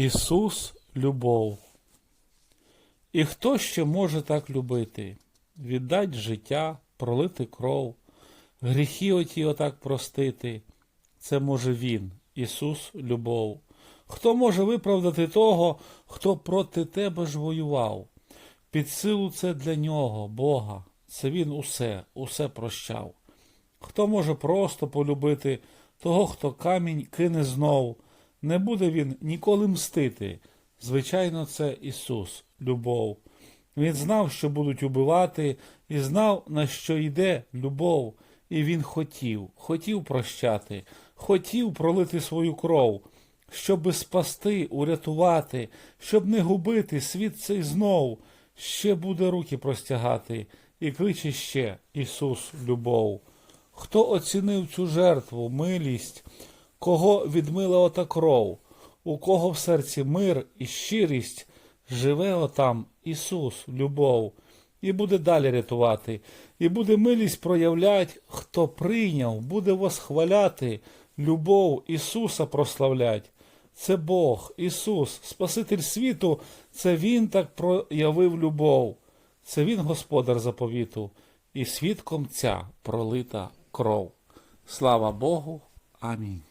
Ісус любов. І хто ще може так любити? Віддать життя, пролити кров, гріхи оті отак простити. Це може Він, Ісус любов. Хто може виправдати того, хто проти тебе ж воював? Під силу це для нього, Бога. Це Він усе, усе прощав. Хто може просто полюбити того, хто камінь кине знов, не буде він ніколи мстити. Звичайно, це Ісус, любов. Він знав, що будуть убивати, і знав, на що йде любов, і він хотів, хотів прощати, хотів пролити свою кров, щоби спасти, урятувати, щоб не губити світ цей знов, ще буде руки простягати, і кличе ще Ісус, любов. Хто оцінив цю жертву, милість, кого відмила ота кров, у кого в серці мир і щирість, живе отам Ісус, любов, і буде далі рятувати, і буде милість проявлять, хто прийняв, буде восхваляти, любов Ісуса прославлять. Це Бог, Ісус, Спаситель світу, це Він так проявив любов, це Він Господар заповіту, і свідком ця пролита кров. Слава Богу. Амінь.